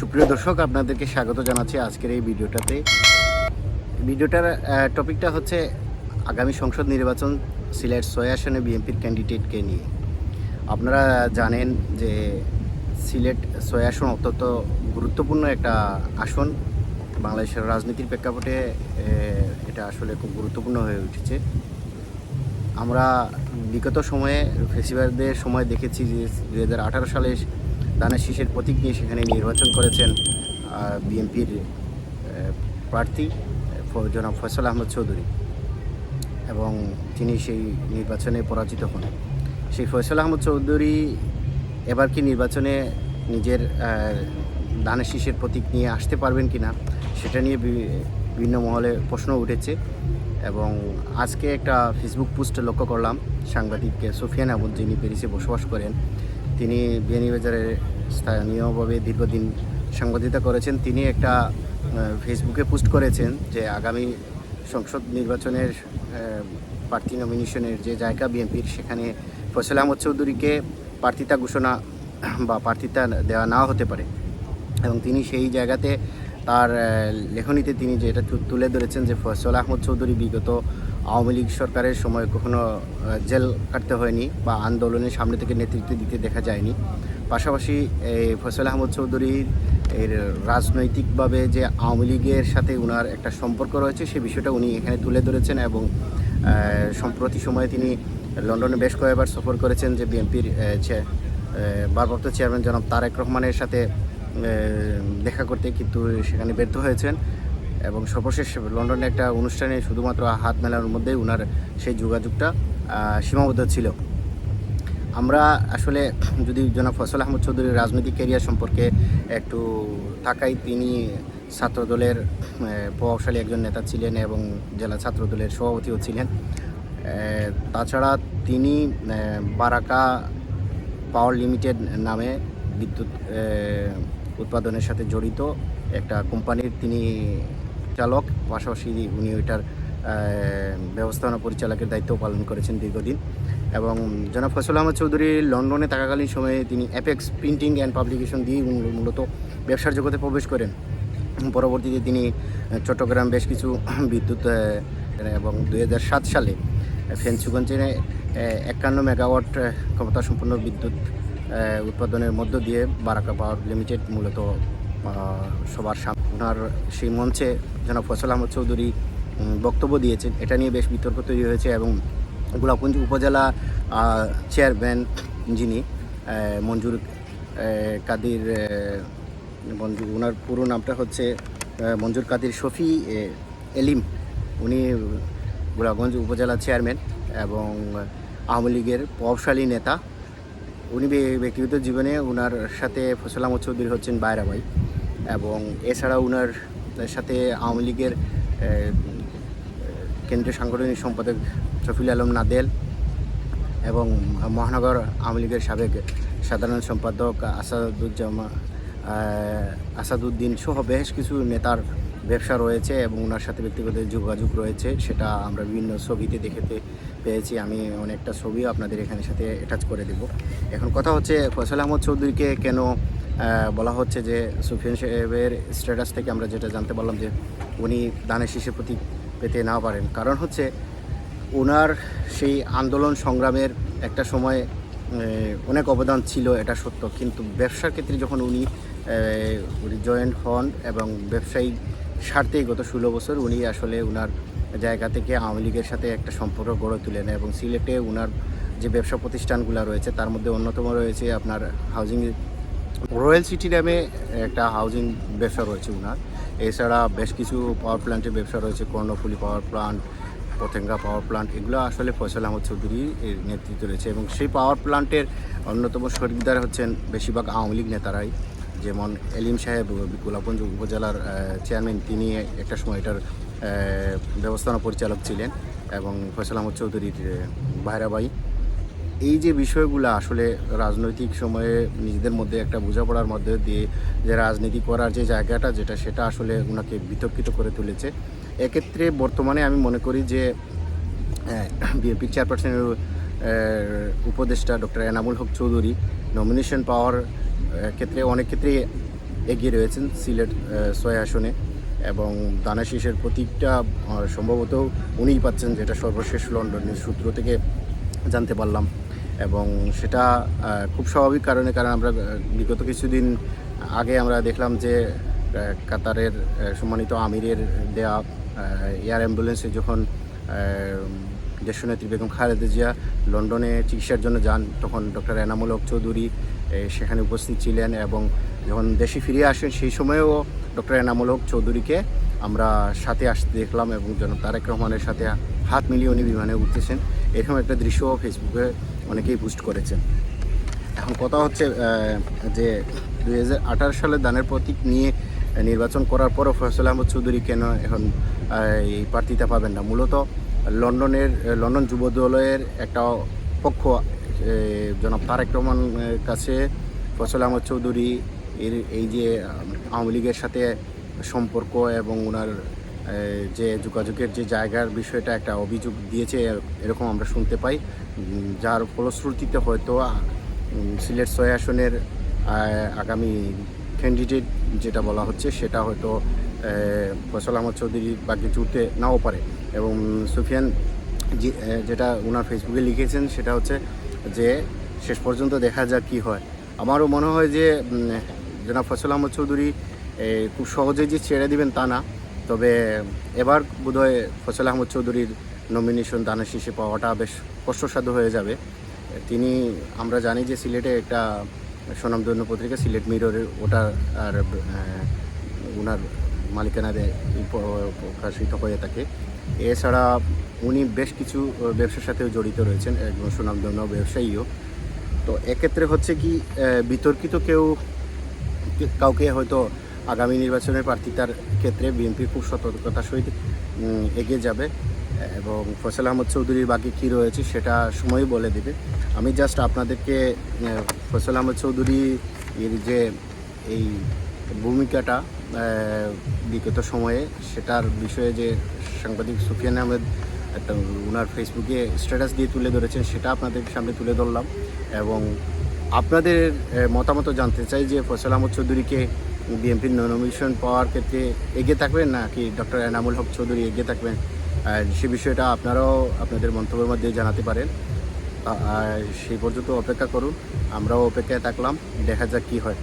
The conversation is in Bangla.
সুপ্রিয় দর্শক, আপনাদেরকে স্বাগত জানাচ্ছি আজকের এই ভিডিওটাতে। ভিডিওটার টপিকটা হচ্ছে আগামী সংসদ নির্বাচন সিলেট ছয় আসনে বিএনপির ক্যান্ডিডেটকে নিয়ে। আপনারা জানেন যে সিলেট ছয় আসন অত্যন্ত গুরুত্বপূর্ণ একটা আসন। বাংলাদেশের রাজনীতির প্রেক্ষাপটে এটা আসলে খুব গুরুত্বপূর্ণ হয়ে উঠেছে। আমরা বিগত সময়ে ফেস্টিভ্যালদের সময় দেখেছি যে দু হাজার আঠারো সালে দানের শীষের প্রতীক নিয়ে সেখানে নির্বাচন করেছেন বিএনপির প্রার্থী জনাব ফয়সাল আহমদ চৌধুরী। এবং তিনি সেই নির্বাচনে পরাজিত হন। সেই ফয়সাল আহমদ চৌধুরী এবার কি নির্বাচনে নিজের ধানের শীষের প্রতীক নিয়ে আসতে পারবেন কি না সেটা নিয়ে বিভিন্ন মহলে প্রশ্ন উঠেছে। এবং আজকে একটা ফেসবুক পোস্টে লক্ষ্য করলাম সাংবাদিক সুফিয়ান আহমদ যিনি প্যারিসে বসবাস করেন তিনি বিয়ানীবাজারে স্থানীয়ভাবে দীর্ঘদিন সাংবাদিকতা করেছেন। তিনি একটা ফেসবুকে পোস্ট করেছেন যে আগামী সংসদ নির্বাচনের প্রার্থী নমিনেশনের যে জায়গা বিএনপির, সেখানে ফয়সাল আহমদ চৌধুরীকে প্রার্থিতা ঘোষণা বা প্রার্থিতা দেওয়া না হতে পারে। এবং তিনি সেই জায়গাতে তার লেখনীতে তিনি যেটা তুলে ধরেছেন যে ফয়সল আহমদ চৌধুরী বিগত আওয়ামী লীগ সরকারের সময় কখনো জেল কাটতে হয়নি বা আন্দোলনের সামনে থেকে নেতৃত্ব দিতে দেখা যায়নি। পাশাপাশি এই ফয়সল আহমদ চৌধুরীর এর রাজনৈতিকভাবে যে আওয়ামী লীগের সাথে উনার একটা সম্পর্ক রয়েছে সেই বিষয়টা উনি এখানে তুলে ধরেছেন এবং সম্প্রতি সময়ে তিনি লন্ডনে বেশ কয়েকবার সফর করেছেন যে বিএনপির ভারপ্রাপ্ত চেয়ারম্যান জনাব তারেক রহমানের সাথে দেখা করতে কিন্তু সেখানে ব্যর্থ হয়েছেন। এবং সর্বশেষ লন্ডনে একটা অনুষ্ঠানে শুধুমাত্র হাত মেলানোর মধ্যেই ওনার সেই যোগাযোগটা সীমাবদ্ধ ছিল। আমরা আসলে যদি জনাব ফসল আহমদ চৌধুরীর রাজনৈতিক ক্যারিয়ার সম্পর্কে একটু তাকাই, তিনি ছাত্রদলের প্রভাবশালী একজন নেতা ছিলেন এবং জেলা ছাত্রদলের সভাপতিও ছিলেন। তাছাড়া তিনি বারাকা পাওয়ার লিমিটেড নামে বিদ্যুৎ উৎপাদনের সাথে জড়িত একটা কোম্পানির তিনি চালক পাশাপাশি উনি ওইটার ব্যবস্থাপনা পরিচালকের দায়িত্ব পালন করেছেন দীর্ঘদিন। এবং জনাব ফসল আহমদ চৌধুরী লন্ডনে থাকাকালীন সময়ে তিনি অ্যাপেক্স প্রিন্টিং অ্যান্ড পাবলিকেশন দিয়ে মূলত ব্যবসার জগতে প্রবেশ করেন। পরবর্তীতে তিনি চট্টগ্রাম বেশ কিছু বিদ্যুৎ এবং দু হাজার সাত সালে ফেন্সুগঞ্জে একান্ন মেগাওয়াট ক্ষমতা সম্পন্ন বিদ্যুৎ উৎপাদনের মধ্য দিয়ে বারাকা পাওয়ার লিমিটেড মূলত সবার সামনে ওনার সেই মঞ্চে যেন ফসল আহমদ চৌধুরী বক্তব্য দিয়েছেন। এটা নিয়ে বেশ বিতর্ক তৈরি হয়েছে এবং গোলাপগঞ্জ উপজেলা চেয়ারম্যান যিনি মঞ্জুর কাদির মঞ্জুর ওনার পুরো নামটা হচ্ছে মঞ্জুর কাদির শফি এলিম। উনি গোলাপগঞ্জ উপজেলা চেয়ারম্যান এবং আওয়ামী লীগের প্রভাবশালী নেতা। উনি ব্যক্তিগত জীবনে ওনার সাথে ফসলাম চৌধুরী হচ্ছেন বাইরা ভাই। এবং এছাড়া ওনার সাথে আওয়ামী লীগের কেন্দ্রীয় সাংগঠনিক সম্পাদক শফিল আলম নাদেল এবং মহানগর আওয়ামী লীগের সাবেক সাধারণ সম্পাদক আসাদুজ্জামা আসাদুদ্দিন সহ বেশ কিছু নেতার ব্যবসা রয়েছে এবং ওনার সাথে ব্যক্তিগত যোগাযোগ রয়েছে, সেটা আমরা বিভিন্ন ছবিতে দেখেতে পেয়েছি। আমি অনেকটা ছবিও আপনাদের এখানে সাথে অ্যাটাচ করে দেব। এখন কথা হচ্ছে ফয়সাল আহমদ চৌধুরীকে কেন বলা হচ্ছে যে সুফিয়ান সাহেবের স্ট্যাটাস থেকে আমরা যেটা জানতে পারলাম যে উনি দানের শীষে প্রতীক পেতে না পারেন। কারণ হচ্ছে ওনার সেই আন্দোলন সংগ্রামের একটা সময় অনেক অবদান ছিল, এটা সত্য। কিন্তু ব্যবসার ক্ষেত্রে যখন উনি জয়েন্ট হন এবং ব্যবসায়িক স্বার্থেই গত ষোলো বছর উনি আসলে ওনার জায়গা থেকে আওয়ামী লীগের সাথে একটা সম্পর্ক গড়ে তুলেন এবং সিলেটে ওনার যে ব্যবসা প্রতিষ্ঠানগুলো রয়েছে, তার মধ্যে অন্যতম রয়েছে আপনার হাউজিং রয়্যাল সিটি নামে একটা হাউজিং ব্যবসা রয়েছে ওনার এছাড়া বেশ কিছু পাওয়ার প্ল্যান্টের ব্যবসা রয়েছে Karnaphuli power plant Patenga power plant এগুলো আসলে ফয়সাল আহমদ চৌধুরী এর নেতৃত্বে রয়েছে এবং সেই পাওয়ার প্ল্যান্টের অন্যতম শরিকদার হচ্ছেন বেশিরভাগ আওয়ামী লীগ নেতারাই। যেমন এলিম সাহেব গোলাপগঞ্জ উপজেলার চেয়ারম্যান তিনি একটা সময় এটার ব্যবস্থাপনা পরিচালক ছিলেন এবং ফয়সাল আহমদ চৌধুরীর আহ, ভাইরা ভাই এই যে বিষয়গুলো আসলে রাজনৈতিক সময়ে নিজেদের মধ্যে একটা বোঝাপড়ার মধ্যে দিয়ে যে রাজনীতি করার যে জায়গাটা যেটা, সেটা আসলে ওনাকে বিতর্কিত করে তুলেছে। এক্ষেত্রে বর্তমানে আমি মনে করি যে বিএনপি চেয়ারপারসনের উপদেষ্টা ডক্টর এনামুল হক চৌধুরী নমিনেশন পাওয়ার ক্ষেত্রে অনেক ক্ষেত্রে এগিয়ে রয়েছেন সিলেট ছয় আসনে এবং দানা শীষের প্রতীকটা সম্ভবত উনিই পাচ্ছেন যেটা সর্বশেষ লন্ডনের সূত্র থেকে জানতে পারলাম। এবং সেটা খুব স্বাভাবিক কারণে, কারণ আমরা বিগত কিছুদিন আগে আমরা দেখলাম যে কাতারের সম্মানিত আমিরের দেয়া এয়ার অ্যাম্বুলেন্সে যখন দেশনেত্রী বেগম খালেদা জিয়া লন্ডনে চিকিৎসার জন্য যান, তখন ডক্টর এনামুল হক চৌধুরী সেখানে উপস্থিত ছিলেন এবং যখন দেশে ফিরে আসেন, সেই সময়েও ডক্টর এনামুল হক চৌধুরীকে আমরা সাথে আসতে দেখলাম এবং জনাব তারেক রহমানের সাথে হাত মিলিয়ে উনি বিমানে উঠতেছেন। এরকম একটা দৃশ্য ফেসবুকে অনেকেই পোস্ট করেছেন। এখন কথা হচ্ছে যে দুই সালে দানের প্রতীক নিয়ে নির্বাচন করার পরও ফয়সল আহমদ চৌধুরী কেন এখন এই প্রার্থিতা পাবেন না? মূলত লন্ডনের, লন্ডন যুব দলের একটা পক্ষ জনাব তারেক রহমানের কাছে ফয়সল আহমদ চৌধুরী এর, এই যে, আওয়ামী লীগের সাথে সম্পর্ক এবং ওনার যে যোগাযোগের যে জায়গার বিষয়টা একটা অভিযোগ দিয়েছে এরকম আমরা শুনতে পাই। যার ফলশ্রুতিতে হয়তো সিলেট ছয় আসনের আগামী ক্যান্ডিডেট যেটা বলা হচ্ছে, সেটা হয়তো ফসল আহমদ চৌধুরীর বাকি জুড়তে নাও পারে। এবং সুফিয়ান যেটা ওনার ফেসবুকে লিখেছেন, সেটা হচ্ছে যে, শেষ পর্যন্ত দেখা যাক কী হয়। আমারও মনে হয় যে জনাব ফসল আহমদ চৌধুরী খুব সহজেই যে ছেড়ে দিবেন তা না। তবে এবার বোধহয় ফসল আহমদ চৌধুরীর নমিনেশন দানা শীষে পাওয়াটা বেশ কষ্টসাধ্য হয়ে যাবে। তিনি, আমরা জানি যে সিলেটে একটা স্বনামধন্য পত্রিকা, সিলেট মিররের ওটা আর ওনার মালিকানাতে প- প্রকাশিত হয়ে থাকে। এছাড়া উনি বেশ কিছু ব্যবসার সাথেও জড়িত রয়েছেন, একজন সুনামধন্য ব্যবসায়ীও। তো এক্ষেত্রে হচ্ছে কি বিতর্কিত কেউ কাউকে হয়তো আগামী নির্বাচনের প্রার্থিতার ক্ষেত্রে বিএনপি খুব সতর্কতার সহিত এগিয়ে যাবে। এবং ফসল আহমদ চৌধুরীর বাকি কী রয়েছে সেটা সময়ই বলে দেবে। আমি জাস্ট আপনাদেরকে ফসল আহমদ চৌধুরী এর যে এই ভূমিকাটা বিগত সময়ে সেটার বিষয়ে যে সাংবাদিক সুফিয়ান আহমেদ একটা ওনার ফেসবুকে স্ট্যাটাস দিয়ে তুলে ধরেছেন সেটা আপনাদের সামনে তুলে ধরলাম। এবং আপনাদের মতামত জানতে চাই যে ফসল আহমদ চৌধুরীকে বিএনপির নমিনেশন পাওয়ার ক্ষেত্রে এগিয়ে থাকবেন নাকি ডক্টর এনামুল হক চৌধুরী এগিয়ে থাকবেন? আর সে বিষয়টা আপনারাও আপনাদের মন্তব্যের মধ্যে জানাতে পারেন। সেই পর্যন্ত অপেক্ষা করুন, আমরাও অপেক্ষায় থাকলাম, দেখা যাক কী হয়।